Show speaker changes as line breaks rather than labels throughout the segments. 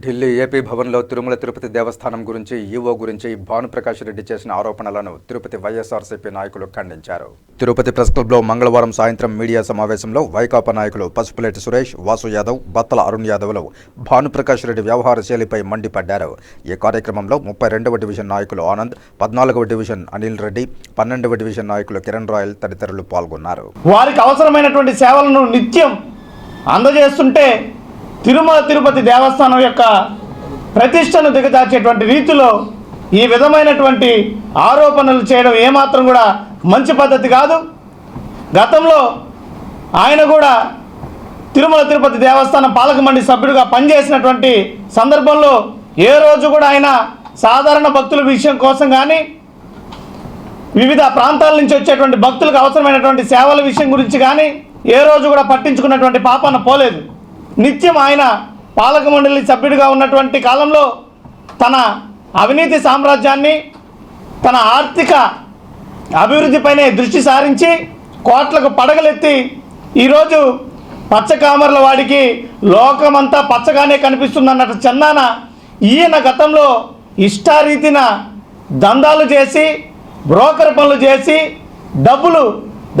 Delhi AP భవన్లో తిరుమల తిరుపతి దేవస్థానం గురించి EO గురించి భానుప్రకాష్ రెడ్డి చేసిన ఆరోపణలను తిరుపతి వైఎస్ఆర్సీపీ నాయకులు ఖండించారు. తిరుపతి ప్రెస్ క్లబ్లో మంగళవారం సాయంత్రం మీడియా సమావేశంలో వైకాపా నాయకులు పసుపులేటి సురేష్ వాసు యాదవ్ బత్తల అరుణ్ యాదవ్లు భానుప్రకాష్ రెడ్డి వ్యవహార శైలిపై మండిపడ్డారు. ఈ కార్యక్రమంలో ముప్పై రెండవ డివిజన్ నాయకులు ఆనంద్ పద్నాలుగవ డివిజన్ అనిల్ రెడ్డి పన్నెండవ డివిజన్ నాయకులు కిరణ్ రాయల్ తదితరులు పాల్గొన్నారు.
వారికి అవసరమైనటువంటి సేవలను నిత్యం అందజేస్తుంటే తిరుమల తిరుపతి దేవస్థానం యొక్క ప్రతిష్టను దిగజార్చేటువంటి రీతిలో ఈ విధమైనటువంటి ఆరోపణలు చేయడం ఏమాత్రం కూడా మంచి పద్ధతి కాదు. గతంలో ఆయన కూడా తిరుమల తిరుపతి దేవస్థానం పాలక మండలి సభ్యుడిగా పనిచేసినటువంటి సందర్భంలో ఏ రోజు కూడా ఆయన సాధారణ భక్తుల విషయం కోసం కానీ వివిధ ప్రాంతాల నుంచి వచ్చేటువంటి భక్తులకు అవసరమైనటువంటి సేవల విషయం గురించి కానీ ఏ రోజు కూడా పట్టించుకున్నటువంటి పాపన పోలేదు. నిత్యం ఆయన పాలక మండలి సభ్యుడిగా ఉన్నటువంటి కాలంలో తన అవినీతి సామ్రాజ్యాన్ని తన ఆర్థిక అభివృద్ధిపైనే దృష్టి సారించి కోట్లకు పడగలెత్తి ఈరోజు పచ్చకామర్ల వాడికి లోకమంతా పచ్చగానే కనిపిస్తుందన్నట్టు చెన్నాన ఈయన గతంలో ఇష్టారీతిన దందాలు చేసి బ్రోకర్ పనులు చేసి డబ్బులు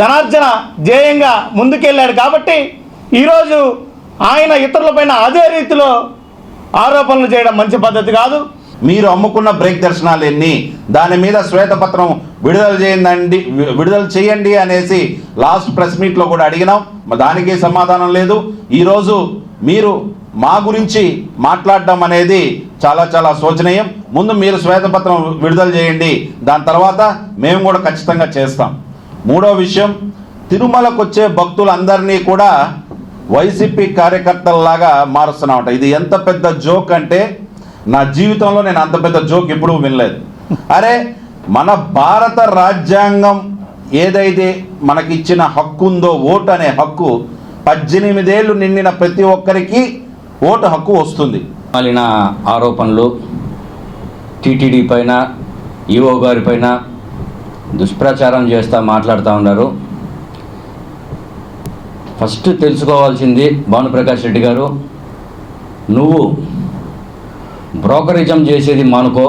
ధనార్జన ధ్యేయంగా ముందుకెళ్ళాడు. కాబట్టి ఈరోజు ఆయన ఇతరులపైన అదే రీతిలో ఆరోపణలు చేయడం మంచి పద్ధతి కాదు.
మీరు అమ్ముకున్న బ్రేక్ దర్శనాలు ఎన్ని? దాని మీద శ్వేతపత్రం విడుదల చేయండి విడుదల చేయండి అనేసి లాస్ట్ ప్రెస్ మీట్లో కూడా అడిగినాం. దానికి సమాధానం లేదు. ఈరోజు మీరు మా గురించి మాట్లాడడం అనేది చాలా చాలా శోచనీయం. ముందు మీరు శ్వేతపత్రం విడుదల చేయండి. దాని తర్వాత మేము కూడా ఖచ్చితంగా చేస్తాం. మూడో విషయం తిరుమలకు వచ్చే భక్తులందరినీ కూడా వైసీపీ కార్యకర్తల్లాగా మారుస్తున్నామంట ఇది ఎంత పెద్ద జోక్ అంటే నా జీవితంలో నేను అంత పెద్ద జోక్ ఎప్పుడూ వినలేదు. అరే మన భారత రాజ్యాంగం ఏదైతే మనకిచ్చిన హక్కు ఉందో ఓటు అనే హక్కు పద్దెనిమిదేళ్ళు నిండిన ప్రతి ఒక్కరికి ఓటు హక్కు వస్తుంది.
మాలిన ఆరోపణలు టీటీడీ పైన ఈఓ గారి పైన దుష్ప్రచారం చేస్తూ మాట్లాడుతూ ఉన్నారు. ఫస్ట్ తెలుసుకోవాల్సింది భానుప్రకాష్ రెడ్డి గారు నువ్వు బ్రోకరిజం చేసేది మానుకో.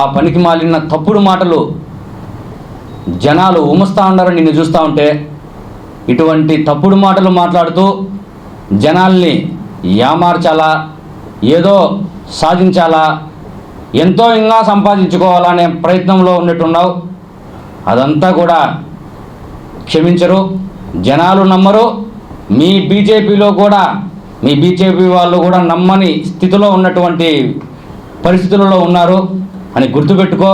ఆ పనికి మాలిన తప్పుడు మాటలు జనాలు ఉమస్తా ఉన్నారని నిన్ను చూస్తూ ఉంటే ఇటువంటి తప్పుడు మాటలు మాట్లాడుతూ జనాల్ని యామార్చాలా ఏదో సాధించాలా ఎంతో ఇంకా సంపాదించుకోవాలనే ప్రయత్నంలో ఉన్నట్టున్నావు. అదంతా కూడా క్షమించరు జనాలు నమ్మరు మీ బీజేపీలో కూడా మీ బీజేపీ వాళ్ళు కూడా నమ్మని స్థితిలో ఉన్నటువంటి పరిస్థితులలో ఉన్నారు అని గుర్తుపెట్టుకో.